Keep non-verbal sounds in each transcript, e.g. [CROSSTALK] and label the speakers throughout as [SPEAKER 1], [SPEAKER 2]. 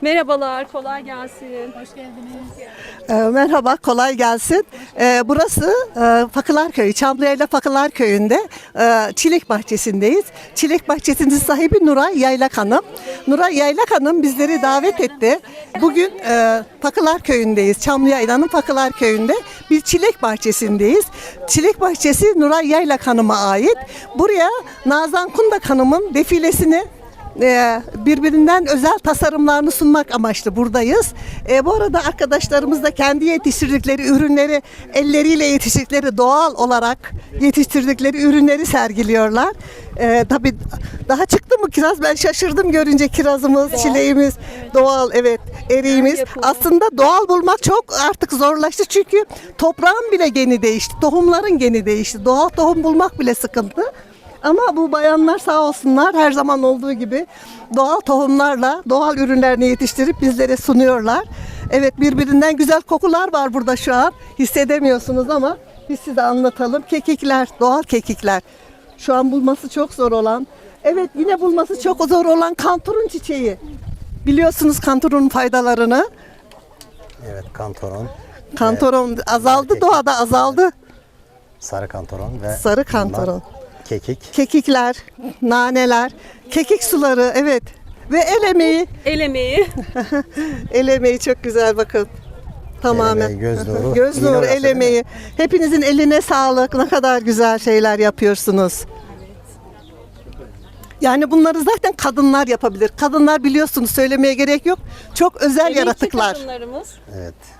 [SPEAKER 1] Merhabalar, kolay gelsin.
[SPEAKER 2] Ee, Merhaba, kolay gelsin. Ee, Burası e, Fakılar Köyü, Çamlıyayla Fakılar Köyü'nde e, çilek bahçesindeyiz. Çilek bahçesinin sahibi Nuray Yaylak Hanım. Nuray Yaylak Hanım bizleri davet etti. Bugün e, Fakılar Köyü'ndeyiz. Çamlıyayla'nın Fakılar Köyü'nde bir çilek bahçesindeyiz. Çilek bahçesi Nuray Yaylak Hanım'a ait. Buraya Nazan Kundak Hanım'ın defilesini e, birbirinden özel tasarımlarını sunmak amaçlı buradayız. E, bu arada arkadaşlarımız da kendi yetiştirdikleri ürünleri, elleriyle yetiştirdikleri doğal olarak yetiştirdikleri ürünleri sergiliyorlar. E, tabii daha çıktı mı kiraz? Ben şaşırdım görünce kirazımız, çileğimiz, doğal evet eriğimiz. Aslında doğal bulmak çok artık zorlaştı çünkü toprağın bile geni değişti, tohumların geni değişti. Doğal tohum bulmak bile sıkıntı. Ama bu bayanlar sağ olsunlar her zaman olduğu gibi doğal tohumlarla doğal ürünlerini yetiştirip bizlere sunuyorlar. Evet birbirinden güzel kokular var burada şu an. Hissedemiyorsunuz ama biz size anlatalım. Kekikler, doğal kekikler. Şu an bulması çok zor olan. Evet yine bulması çok zor olan kanturun çiçeği. Biliyorsunuz kanturun faydalarını.
[SPEAKER 3] Evet kantoron,
[SPEAKER 2] Kantoron azaldı, doğada azaldı.
[SPEAKER 3] sarı kantoron ve
[SPEAKER 2] Sarı kantoron.
[SPEAKER 3] Kekik.
[SPEAKER 2] Kekikler, naneler, kekik suları evet. Ve el emeği.
[SPEAKER 1] El emeği. [LAUGHS]
[SPEAKER 2] El emeği çok güzel bakın. Tamamen.
[SPEAKER 3] emeği, göz [LAUGHS] nuru,
[SPEAKER 2] göz nuru, el emeği. Hepinizin eline sağlık. Ne kadar güzel şeyler yapıyorsunuz. Yani bunları zaten kadınlar yapabilir. Kadınlar biliyorsunuz söylemeye gerek yok. Çok özel
[SPEAKER 1] Emekçi
[SPEAKER 2] yaratıklar.
[SPEAKER 3] Evet.
[SPEAKER 1] kadınlarımız.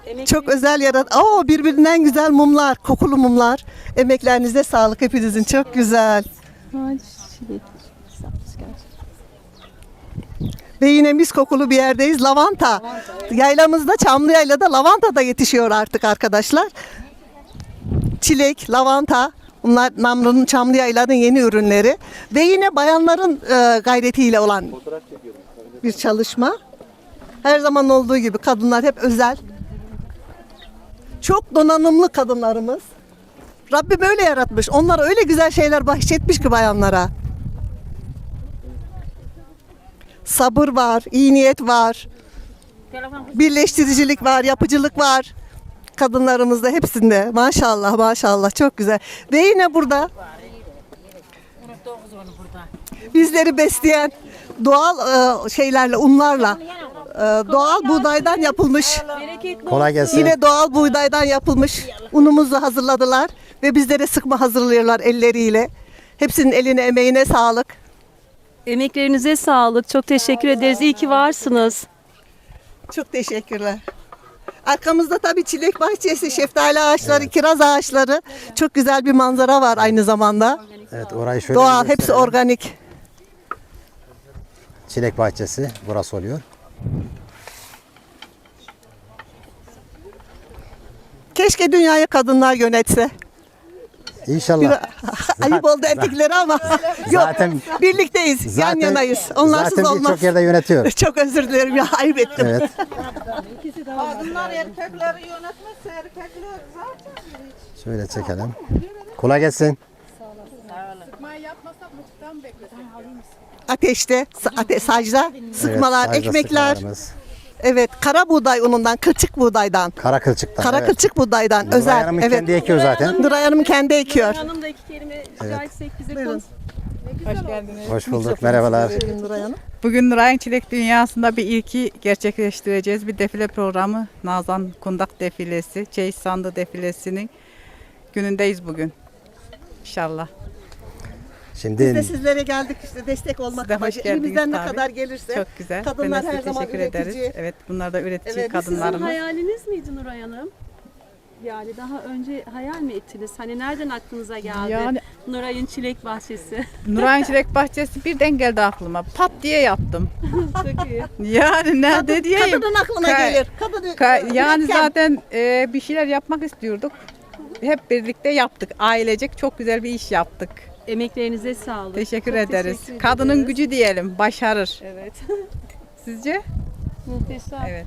[SPEAKER 1] Emekli
[SPEAKER 2] Çok özel yarat. Oo birbirinden güzel mumlar, kokulu mumlar. Emeklerinize sağlık hepinizin. Çok güzel. Ve yine mis kokulu bir yerdeyiz. Lavanta. Yaylamızda, Çamlı Yayla'da lavanta da yetişiyor artık arkadaşlar. Çilek, lavanta. Bunlar Namlı'nın Çamlı Yayla'nın yeni ürünleri. Ve yine bayanların e, gayretiyle olan bir çalışma. Her zaman olduğu gibi kadınlar hep özel. Çok donanımlı kadınlarımız. Rabbim öyle yaratmış. Onlara öyle güzel şeyler bahşetmiş ki bayanlara. Sabır var, iyi niyet var. Birleştiricilik var, yapıcılık var. Kadınlarımızda hepsinde. Maşallah, maşallah. Çok güzel. Ve yine burada bizleri besleyen doğal e, şeylerle, unlarla, e, doğal buğdaydan yapılmış
[SPEAKER 3] Kolay gelsin.
[SPEAKER 2] Yine doğal buğdaydan yapılmış unumuzu hazırladılar ve bizlere sıkma hazırlıyorlar elleriyle. Hepsinin eline emeğine sağlık.
[SPEAKER 1] Emeklerinize sağlık. Çok teşekkür ederiz. İyi ki varsınız.
[SPEAKER 2] Çok teşekkürler. Arkamızda tabii çilek bahçesi, şeftali ağaçları, kiraz ağaçları. Çok güzel bir manzara var aynı zamanda.
[SPEAKER 3] Evet orayı şöyle
[SPEAKER 2] Doğal,
[SPEAKER 3] bir
[SPEAKER 2] hepsi
[SPEAKER 3] gösterelim.
[SPEAKER 2] organik.
[SPEAKER 3] Çilek bahçesi burası oluyor.
[SPEAKER 2] Keşke dünyayı kadınlar yönetse. Bir,
[SPEAKER 3] İnşallah. [LAUGHS]
[SPEAKER 2] ayıp oldu erkeklere ama yok.
[SPEAKER 3] Zaten-
[SPEAKER 2] birlikteyiz, yan yanayız. Onlarsız
[SPEAKER 3] zaten
[SPEAKER 2] olmaz.
[SPEAKER 3] birçok yerde yönetiyor. [LAUGHS]
[SPEAKER 2] Çok özür dilerim ya ayıp ettim.
[SPEAKER 3] Evet.
[SPEAKER 4] Kadınlar erkekleri yönetmezse erkekler zaten
[SPEAKER 3] Şöyle çekelim. Kolay gelsin.
[SPEAKER 2] Ateşte, ate sacda, sıkmalar,
[SPEAKER 3] Evet,
[SPEAKER 2] ekmekler.
[SPEAKER 3] sıkmalarımız.
[SPEAKER 2] Evet, kara buğday unundan, kılçık buğdaydan.
[SPEAKER 3] Kara kılçıktan.
[SPEAKER 2] Kara
[SPEAKER 3] evet.
[SPEAKER 2] kılçık buğdaydan
[SPEAKER 3] Nuray
[SPEAKER 2] özel.
[SPEAKER 3] Hanım'ın
[SPEAKER 2] Evet.
[SPEAKER 3] kendi ekiyor zaten.
[SPEAKER 2] Nuray Hanım kendi ekiyor.
[SPEAKER 1] Hanım da iki kelime rica etsek bize konuş.
[SPEAKER 4] Hoş geldiniz.
[SPEAKER 3] Hoş bulduk. Merhabalar.
[SPEAKER 2] Nuray Hanım.
[SPEAKER 4] Bugün Nuray'ın Çilek Dünyası'nda bir ilki gerçekleştireceğiz. Bir defile programı. Nazan Kundak defilesi, Çeyiz Sandı defilesinin günündeyiz bugün. İnşallah.
[SPEAKER 2] Biz
[SPEAKER 3] Şimdi
[SPEAKER 2] de sizlere geldik işte destek olmak
[SPEAKER 4] Siz de hoş
[SPEAKER 2] amacı.
[SPEAKER 4] geldiniz
[SPEAKER 2] Elimizden ne
[SPEAKER 4] tabii.
[SPEAKER 2] kadar gelirse.
[SPEAKER 4] Çok güzel.
[SPEAKER 2] Kadınlar
[SPEAKER 4] ben de
[SPEAKER 2] her
[SPEAKER 4] size
[SPEAKER 2] zaman
[SPEAKER 4] teşekkür
[SPEAKER 2] üretici.
[SPEAKER 4] ederiz. Evet bunlar da üretici
[SPEAKER 2] Evet,
[SPEAKER 1] Sizin
[SPEAKER 4] kadınlarımız.
[SPEAKER 1] hayaliniz miydi Nuray Hanım? Yani daha önce hayal mi ettiniz? Hani nereden aklınıza geldi?
[SPEAKER 4] Yani-
[SPEAKER 1] Nuray'ın çilek bahçesi. [LAUGHS]
[SPEAKER 4] Nuray'ın Çilek Bahçesi birden geldi aklıma. Pat diye yaptım. [LAUGHS]
[SPEAKER 1] Çok iyi.
[SPEAKER 4] Yani ne diyeyim.
[SPEAKER 2] Kadının aklına
[SPEAKER 4] Ka-
[SPEAKER 2] gelir. Kadın,
[SPEAKER 4] Ka- yani
[SPEAKER 2] üretken.
[SPEAKER 4] zaten e, bir şeyler yapmak istiyorduk. Hep birlikte yaptık. Ailecek çok güzel bir iş yaptık.
[SPEAKER 1] Emeklerinize sağlık.
[SPEAKER 4] Teşekkür
[SPEAKER 1] Çok
[SPEAKER 4] ederiz.
[SPEAKER 1] teşekkür
[SPEAKER 4] Kadının
[SPEAKER 1] ederiz.
[SPEAKER 4] gücü diyelim, başarır.
[SPEAKER 1] Evet. [LAUGHS]
[SPEAKER 4] Sizce?
[SPEAKER 1] Muhteşem.
[SPEAKER 4] Evet.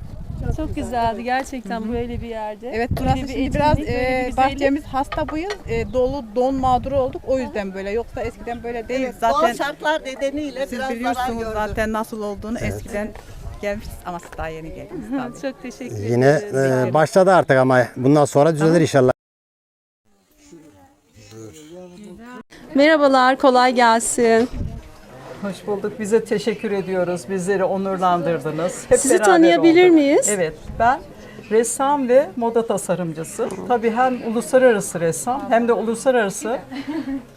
[SPEAKER 1] Çok, güzeldi gerçekten böyle bir yerde.
[SPEAKER 4] Evet,
[SPEAKER 1] Böyle
[SPEAKER 4] burası
[SPEAKER 1] bir
[SPEAKER 4] şimdi biraz
[SPEAKER 1] etkinlik, böyle bir
[SPEAKER 4] e,
[SPEAKER 1] güzellik.
[SPEAKER 4] bahçemiz hasta bu yıl. E, dolu don mağduru olduk. O yüzden böyle. Yoksa eskiden böyle değil.
[SPEAKER 2] Evet, doğal
[SPEAKER 4] zaten
[SPEAKER 2] şartlar nedeniyle
[SPEAKER 4] siz
[SPEAKER 2] biraz zarar
[SPEAKER 4] biliyorsunuz
[SPEAKER 2] gördü.
[SPEAKER 4] zaten nasıl olduğunu eskiden gelmişiz ama siz daha yeni geldiniz tabii. [LAUGHS]
[SPEAKER 1] Çok teşekkür ederim.
[SPEAKER 3] Yine e, başladı artık ama bundan sonra düzelir inşallah.
[SPEAKER 1] Merhabalar, kolay gelsin.
[SPEAKER 5] Hoş bulduk. Bize teşekkür ediyoruz. Bizleri onurlandırdınız. Hep
[SPEAKER 1] Sizi
[SPEAKER 5] beraber
[SPEAKER 1] tanıyabilir
[SPEAKER 5] olduk.
[SPEAKER 1] miyiz?
[SPEAKER 5] Evet. Ben ressam ve moda tasarımcısı. Tabii hem uluslararası ressam hem de uluslararası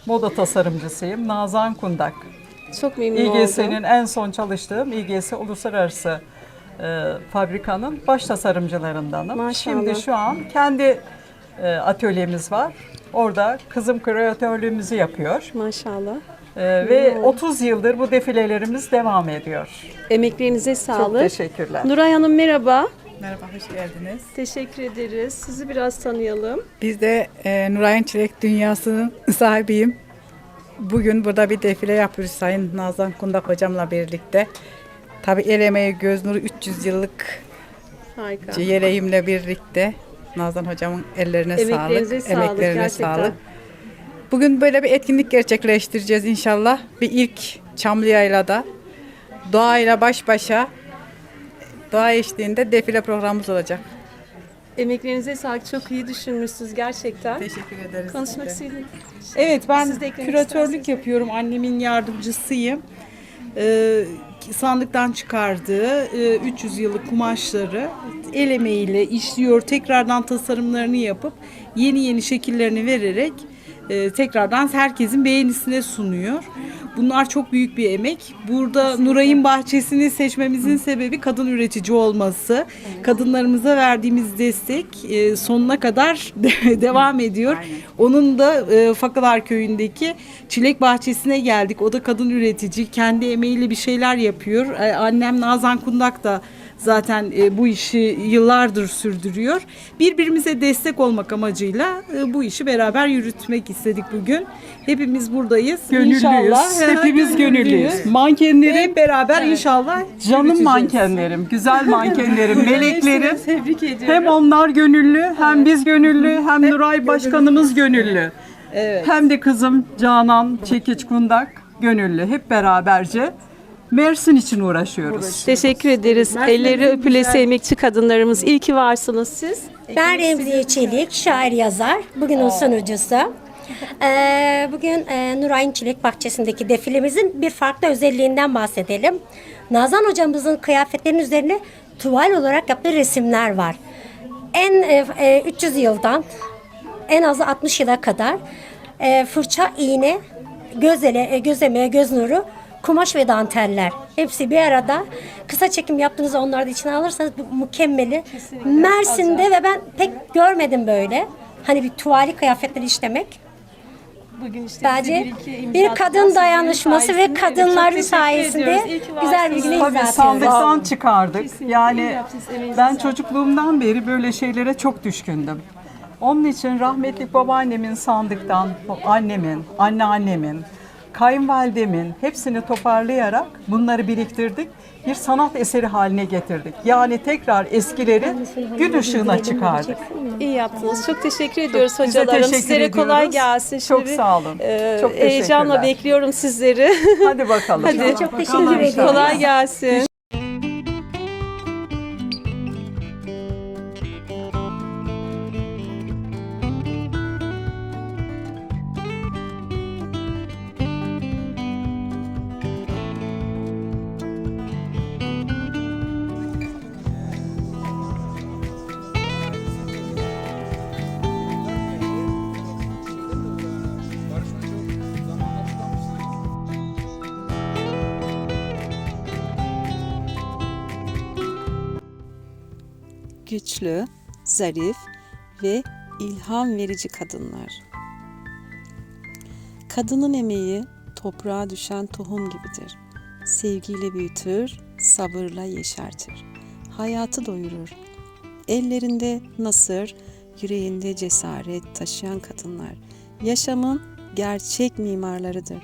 [SPEAKER 5] moda tasarımcısıyım. Nazan Kundak.
[SPEAKER 1] Çok memnun oldum.
[SPEAKER 5] İGS'nin en son çalıştığım İGS Uluslararası e, fabrikanın baş tasarımcılarındanım.
[SPEAKER 1] Maşallah.
[SPEAKER 5] Şimdi şu an kendi e, atölyemiz var. Orada kızım kreatörlüğümüzü yapıyor.
[SPEAKER 1] Maşallah.
[SPEAKER 5] E, ve 30 yıldır bu defilelerimiz devam ediyor.
[SPEAKER 1] Emeklerinize
[SPEAKER 5] Çok
[SPEAKER 1] sağlık.
[SPEAKER 5] teşekkürler.
[SPEAKER 1] Nuray Hanım merhaba.
[SPEAKER 4] Merhaba, hoş geldiniz.
[SPEAKER 1] Teşekkür ederiz. Sizi biraz tanıyalım.
[SPEAKER 4] Biz de e, Nuray'ın Çilek Dünyası'nın sahibiyim. Bugün burada bir defile yapıyoruz Sayın Nazan Kundak hocamla birlikte. Tabii el emeği göz nuru 300 yıllık
[SPEAKER 1] Harika.
[SPEAKER 4] yeleğimle birlikte. Nazan hocamın ellerine
[SPEAKER 1] Emeklerinize
[SPEAKER 4] sağlık.
[SPEAKER 1] sağlık,
[SPEAKER 4] Emeklerine
[SPEAKER 1] gerçekten.
[SPEAKER 4] sağlık. Bugün böyle bir etkinlik gerçekleştireceğiz inşallah. Bir ilk Çamlıyayla'da doğayla baş başa doğa eşliğinde defile programımız olacak.
[SPEAKER 1] Emeklerinize sağlık. Çok iyi düşünmüşsünüz gerçekten.
[SPEAKER 4] Teşekkür ederiz.
[SPEAKER 1] Konuşmak istedim.
[SPEAKER 6] Evet ben
[SPEAKER 1] Siz de eklemek
[SPEAKER 6] küratörlük
[SPEAKER 1] isterseniz.
[SPEAKER 6] yapıyorum. Annemin yardımcısıyım. Ee, sandıktan çıkardığı e, 300 yıllık kumaşları el emeğiyle işliyor. Tekrardan tasarımlarını yapıp yeni yeni şekillerini vererek e, tekrardan herkesin beğenisine sunuyor. Bunlar çok büyük bir emek. Burada Nuray'ın bahçesini seçmemizin sebebi kadın üretici olması. Kadınlarımıza verdiğimiz destek e, sonuna kadar [LAUGHS] de- devam ediyor. Onun da e, Fakılar Köyü'ndeki çilek bahçesine geldik. O da kadın üretici. Kendi emeğiyle bir şeyler yapıyor. E, annem Nazan Kundak da zaten e, bu işi yıllardır sürdürüyor. Birbirimize destek olmak amacıyla e, bu işi beraber yürütmek istedik bugün. Hepimiz buradayız.
[SPEAKER 5] Gönüllüyüz.
[SPEAKER 6] İnşallah. [LAUGHS]
[SPEAKER 5] Hepimiz gönüllüyüz. Mankenlerim
[SPEAKER 6] Hep beraber inşallah
[SPEAKER 5] canım
[SPEAKER 6] yürüteceğiz.
[SPEAKER 5] mankenlerim, güzel mankenlerim, [LAUGHS] meleklerim.
[SPEAKER 1] Tebrik ediyorum.
[SPEAKER 5] Hem onlar gönüllü, hem biz gönüllü, hem Nuray Başkanımız gönüllü. Hem de kızım Canan Çekiç Kundak gönüllü. Hep beraberce Mersin için uğraşıyoruz.
[SPEAKER 1] Teşekkür ederiz. Elleri öpülesi emekçi kadınlarımız. İyi ki varsınız siz.
[SPEAKER 7] Ben Remziye Çelik, şair yazar. Bugünün sunucusu. Ee, bugün e, Nuray'ın Çilek Bahçesi'ndeki defilemizin bir farklı özelliğinden bahsedelim. Nazan hocamızın kıyafetlerinin üzerine tuval olarak yaptığı resimler var. En e, e, 300 yıldan en az 60 yıla kadar e, fırça, iğne, gözele, e, göz emeği, göz nuru, kumaş ve danteller. Hepsi bir arada. Kısa çekim yaptığınızda onları da içine alırsanız bu mükemmeli. Mersin'de ve ben pek görmedim böyle. Hani bir tuvali kıyafetleri işlemek.
[SPEAKER 1] Bugün işte
[SPEAKER 7] Bence
[SPEAKER 1] bir, iki imza
[SPEAKER 7] bir kadın dayanışması ve kadınların sayesinde güzel bir güne imza atıyoruz.
[SPEAKER 5] sandıktan çıkardık. Yani
[SPEAKER 1] yaptınız, emeğinize
[SPEAKER 5] ben çocukluğumdan beri böyle şeylere çok düşkündüm. Onun için rahmetli babaannemin sandıktan, annemin, anneannemin, kayınvalidemin hepsini toparlayarak bunları biriktirdik. Bir sanat eseri haline getirdik. Yani tekrar eskileri gün ışığına çıkardık.
[SPEAKER 1] İyi yaptınız. Çok teşekkür ediyoruz
[SPEAKER 5] de
[SPEAKER 1] hocalarım.
[SPEAKER 5] teşekkür
[SPEAKER 1] Sizlere kolay
[SPEAKER 5] ediyoruz.
[SPEAKER 1] gelsin.
[SPEAKER 5] Çok
[SPEAKER 1] Şimdi,
[SPEAKER 5] sağ olun.
[SPEAKER 1] e,
[SPEAKER 5] Çok
[SPEAKER 1] heyecanla bekliyorum sizleri.
[SPEAKER 5] Hadi bakalım.
[SPEAKER 1] Hadi.
[SPEAKER 7] Çok teşekkür ederim.
[SPEAKER 1] kolay gelsin.
[SPEAKER 8] Güçlü, zarif ve ilham verici kadınlar. Kadının emeği toprağa düşen tohum gibidir. Sevgiyle büyütür, sabırla yeşertir. Hayatı doyurur. Ellerinde nasır, yüreğinde cesaret taşıyan kadınlar yaşamın gerçek mimarlarıdır.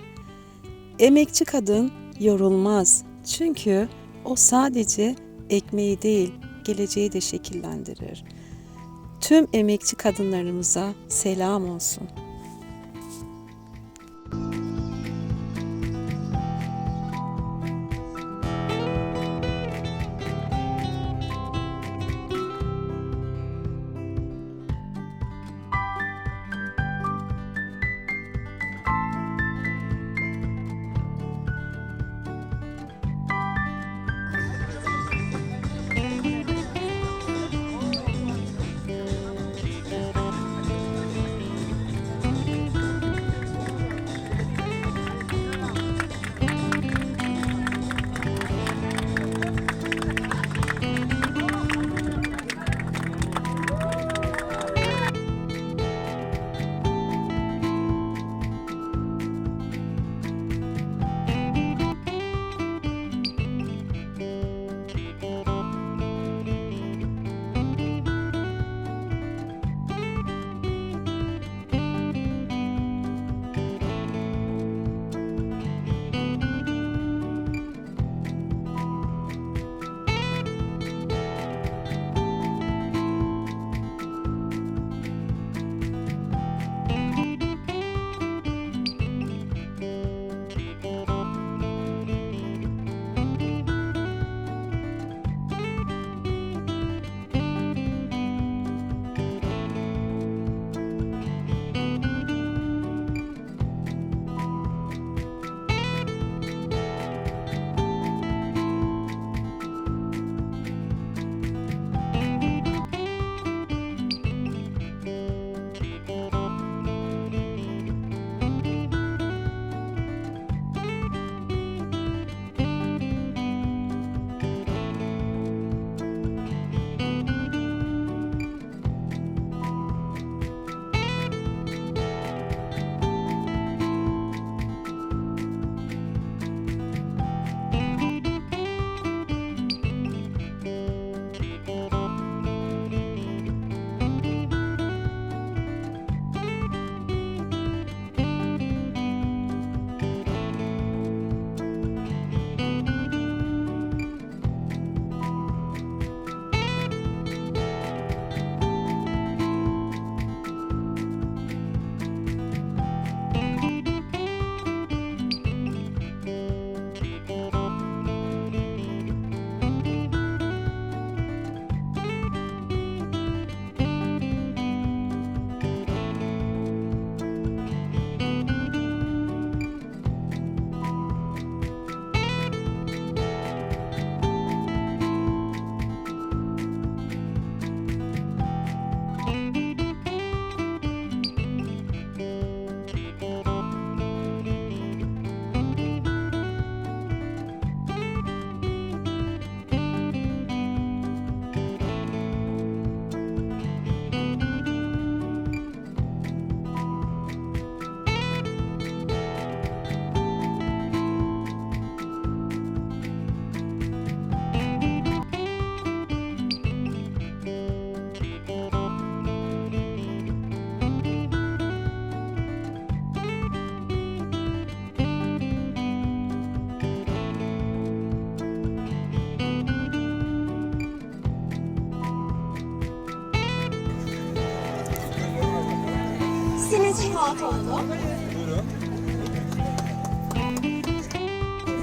[SPEAKER 8] Emekçi kadın yorulmaz. Çünkü o sadece ekmeği değil, geleceği de şekillendirir. Tüm emekçi kadınlarımıza selam olsun.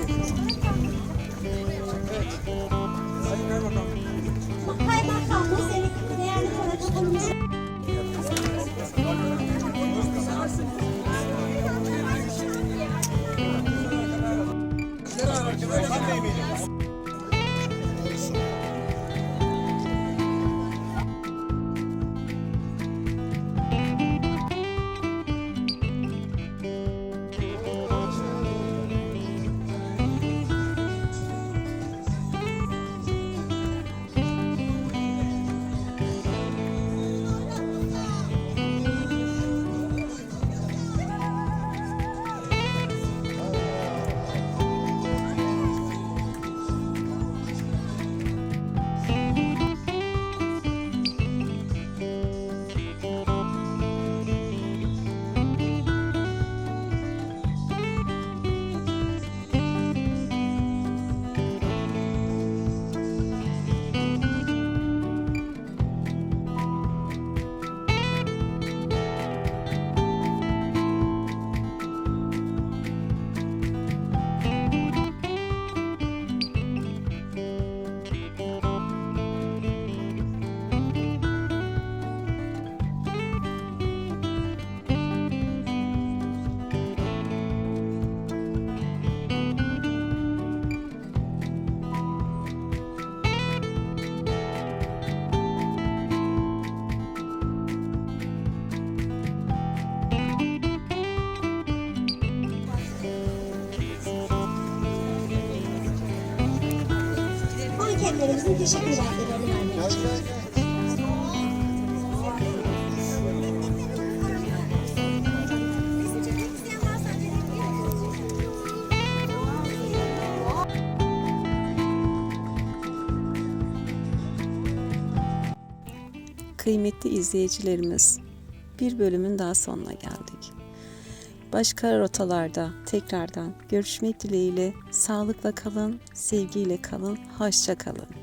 [SPEAKER 7] Sizin için rahat oldu. Kaymakamımız, değerli protokolümüz anketlerimizin teşekkür vermek için.
[SPEAKER 8] Kıymetli izleyicilerimiz, bir bölümün daha sonuna geldik. Başka rotalarda tekrardan görüşmek dileğiyle sağlıkla kalın, sevgiyle kalın, hoşça kalın.